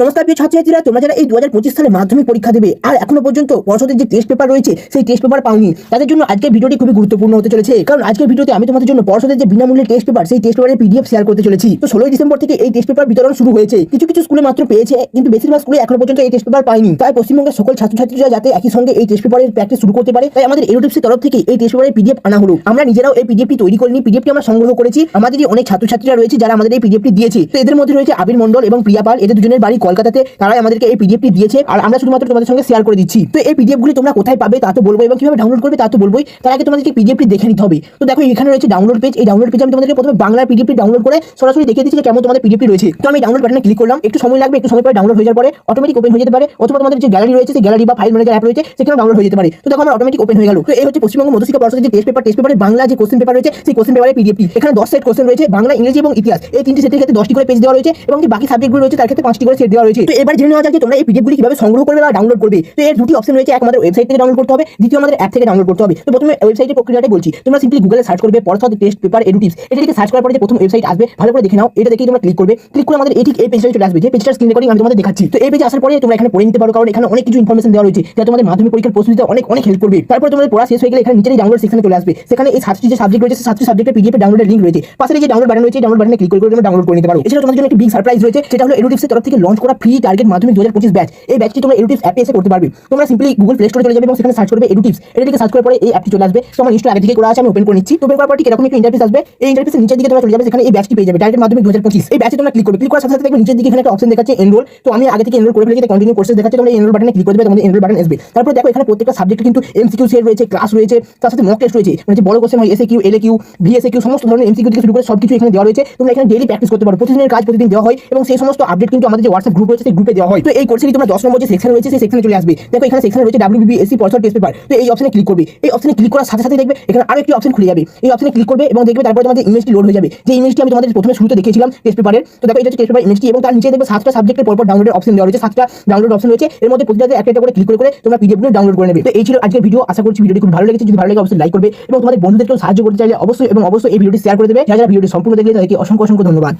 নমস্কার প্রিয় ছাত্রছাত্রীরা, তোমরা যারা এই দু হাজার পঁচিশ সালে মাধ্যমিক পরীক্ষা দেবে আর এখনও পর্যন্ত পর্ষদের যে টেস্ট পেপার রয়েছে, সেই টেস্ট পেপার পাওনি, তাদের জন্য আজকের ভিডিওটি খুবই গুরুত্বপূর্ণ হতে চলেছে। কারণ আজকের ভিডিওতে আমি তোমাদের জন্য পর্ষদের যে বিনামূল্যে টেস্ট পেপার সেই টেস্ট পেপারের পিডিএফ শেয়ার করতে চলেছি। তো ষোলোই ডিসেম্বর থেকে এই টেস্ট পেপার বিতরণ শুরু হয়েছে। কিছু কিছু স্কুলে মাত্র পেয়েছে, কিন্তু বেশিরভাগ স্কুলে এখনও পর্যন্ত এই টেস্ট পেপার পায়নি। তাই পশ্চিমবঙ্গের সকল ছাত্রছাত্রীরা যাতে একই সঙ্গে এই টেস্ট পেপারের প্র্যাকটিস শুরু করতে পারে, তাই আমাদের এরোটিপসের তরফ থেকে এই টেস্ট পেপারের পিডিএফ আনা হলো। আমরা নিজেরাও এই পিডিএফটি তৈরি করিনি পিডিএফটি আমরা সংগ্রহ করেছি। আমাদেরই অনেক ছাত্রছাত্রীরা রয়েছে যারা আমাদের এই পিডিএফটি দিয়েছে। তো এদের মধ্যে রয়েছে আবির মন্ডল এবং প্রিয়া পাল। এদের দুজনের বাড়ি কলকাতাতে তারাই আমাদেরকে এই পিডিএফটি দিয়েছে আর আমরা শুধুমাত্র তোমাদের সঙ্গে শেয়ার করে দিচ্ছি। তো এই পিডিএফ গুলি তোমরা কোথায় পাবে তা তো বলব এবং কীভাবে ডাউনলোড করবে তা তো বলবোই। তার আগে তোমাদেরকে পিডিএফটি দেখে নিতে হবে। তো দেখো, এখানে রয়েছে ডাউনলোড পেজ এই ডাউনলোড পেজে আমি তোমাদেরকে প্রথমে বাংলার পিডিএফটি ডাউনলোড করে সরাসরি দেখিয়ে দিচ্ছি যে কেমন তোমাদের পিডিএফটি রয়েছে। তো আমি ডাউনলোড বাটনে ক্লিক করলাম। একটু সময় লাগবে, একটু সময় পরে ডাউনলোড হয়ে যাওয়ার পরে অটোমেটিক ওপেন হয়ে যেতে পারে। অথবা তোমাদের যে গ্যালারি রয়েছে, সেই গ্যালারি বা ফাইল ম্যানেজার অ্যাপ রয়েছে সেখানে ডাউনলোড হয়ে যেতে পারে। তো দেখো, আমার অটোমেটিক ওপেন হয়ে গেল। তো এই হচ্ছে পশ্চিমবঙ্গ মধ্যশিক্ষা পর্ষদের যে টেস্ট পেপার টেস্ট পেপারে বাংলা যে কোশ্চেন পেপার রয়েছে, সেই কোশ্চেন পেপারের পিডিএফটি এখানে দশ সেট কোশ্চেন রয়েছে, বাংলা, ইংরেজি এবং ইতিহাস। এই তিনটি সেটের ক্ষেত্রে দশটি করে পেজ দেওয়া রয়েছে এবং যে বাকি সাবজেক্টগুলো রয়েছে, তার ক্ষেত্রে পাঁচটি করে সেট দেওয়া রয়েছে। তো এবার জেনে নেওয়া যাক যে তোমরা এই পিডিএফগুলি কীভাবে সংগ্রহ করবে বা ডাউনলোড করবে। তো এর দুটি অপশন রয়েছে, এক আমাদের ওয়েবসাইট থেকে ডাউনলোড করতে হবে, দ্বিতীয় আমাদের অ্যাপ থেকে ডাউনলোড করতে হবে। তো প্রথমে ওয়েবসাইটের প্রক্রিয়াটাই বলছি। তোমরা সিম্পলি গুগলে সার্চ করবে পর্ষদ টেস্ট পেপার এডুটিভস এটা লিখে সার্চ করার পরে যে প্রথম ওয়েবসাইট আসবে, ভালো করে দেখে নাও। এটা দেখেই তোমরা ক্লিক করবে। ক্লিক করে আমাদের এই ঠিক এই পেজটা চলে আসবে। যে পেজটা স্ক্রিন রেকর্ডিং আমি তোমাদের দেখাচ্ছি। তো এই পেজে আসার পরে তোমরা এখানে পড়ে নিতে পারো, কারণ এখানে অনেক কিছু ইনফরমেশন দেওয়া রয়েছে, যা তোমাদের মাধ্যমিক পরীক্ষার প্রস্তুতিতে অনেক অনেক হেল্প করবে। তারপর তোমাদের পড়া শেষ হয়ে গেলে এখানে নিচেই ডাউনলোড সেকশনে চলে আসবে। সেখানে এই সাতটি যে সাবজেক্ট রয়েছে সাতটি সাবজেক্টের পিডিএফ ডাউনলোডের লিঙ্ক রয়েছে। পাশে যে ডাউনলোড বাটন রয়েছে ডাউনলোড বাটনে ক্লিক করে তোমরা ডাউনলোড করে নিতে পারো। এছাড়া তোমাদের জন্য একটি বিগ সারপ্রাইজ রয়েছে, সেটা হলো এডুটিভসের তরফ থেকে লঞ্চ করা ফ্রি টার্গেট মাধ্যমিক দু হাজার পঁচিশ ব্যাচ এই ব্যাচটি তোমরা এডুটিভস অ্যাপে এসে করতে পারবে। তোমরা সিম্পলি গুগল প্লে স্টোরে চলে যাবে এবং সেখানে সার্চ করবে এডুটিভস এটাকে সার্চ করার পরে এই অ্যাপটি চলে আসবে। তোমার ইনস্টল আগে থেকে করা আছে, আমি ওপেন করে নিচ্ছি। ওপেন করার পর ঠিক এরকম একটি ইন্টারফেস আসবে। এই ইন্টারফেসের নিচের দিকে তোমরা চলে যাবে সেখানে এই ব্যাচটি পেয়ে যাবে। টার্গেট মাধ্যমিক দু হাজার পঁচিশ। এই ব্যাচে তোমরা ক্লিক করবে। ক্লিক করার সাথে সাথে দেখবে নিচের দিকে এখানে একটা অপশন দেখাচ্ছে এনরোল তো আমি আগে থেকে এনরোল করে ফেলেছি কন্টিনিউ কোর্সে দেখাচ্ছে। তোমরা এনরোল বাটনে ক্লিক করবে, তোমাদের এনরোল বাটন আসবে। তারপর দেখো, এখানে প্রত্যেকটা সাবজেক্টে কিন্তু এমসিকিউ সেট রয়েছে ক্লাস রয়েছে, তার সাথে মক টেস্ট রয়েছে। মানে যে বড় কোশ্চেন হয় SA Q LA Q VSA Q সমস্ত ধরনের এমসিকিউ থেকে শুরু করে সব কিছু এখানে দেওয়া রয়েছে। তোমরা এখানে ডেইলি প্র্যাকটিস করতে পারো। প্রতিদিনের কাজ প্রতিদিন দেওয়া হয় এবং সেই সমস্ত আপডেট কিন্তু আমাদের যে হোয়াটসঅ্যাপ গ্রুপ রয়েছে, সেই গ্রুপে দেওয়া হয়। তো এই কোর্সে তোমরা দশ নম্বর যে সেকশন রয়েছে, সেই সেকশনে চলে আসবে। দেখো, এখানে সেকশন রয়েছে ডাব্লিউবিএসসি পর্ষদ টেস্ট পেপার তো এই অপশনে ক্লিক করবে। এই অপশনে ক্লিক করার সাথে সাথে দেখবে, এখানে আরও একটি অপশন খুলে যাবে। এই অপশনে ক্লিক করবে এবং দেখবে তারপরে তোমাদের ইমেজটি লোড হয়ে যাবে। যে ইমেজটি আমি তোমাদের প্রথমে শুরুতে দেখিয়েছিলাম টেস্ট পেপারের তো দেখো, এটা হচ্ছে টেস্ট পেপার ইমেজটি এবং তার নিচে দেখবে সাতটা সাবজেক্টের পরপর ডাউনলোডের অপশন দেওয়া রয়েছে। সাতটা ডাউনলোড অপশন রয়েছে। এর মধ্যে প্রতিটাতে একটা একটা করে ক্লিক করে তোমরা পিডিএফগুলো ডাউনলোড করে নেবে। তো এই ছিল আজকের ভিডিও আশা করছি ভিডিওটি খুব ভালো লেগেছে। যদি ভালো লাগে, অবশ্যই লাইক করবে এবং তোমাদের বন্ধুদেরকেও সাহায্য করতে চাইলে অবশ্যই এবং অবশ্যই এই ভিডিওটি শেয়ার করে দেবে। যারা ভিডিওটি সম্পূর্ণ দেখলে তাদেরকে অসংখ্য অসংখ্য ধন্যবাদ।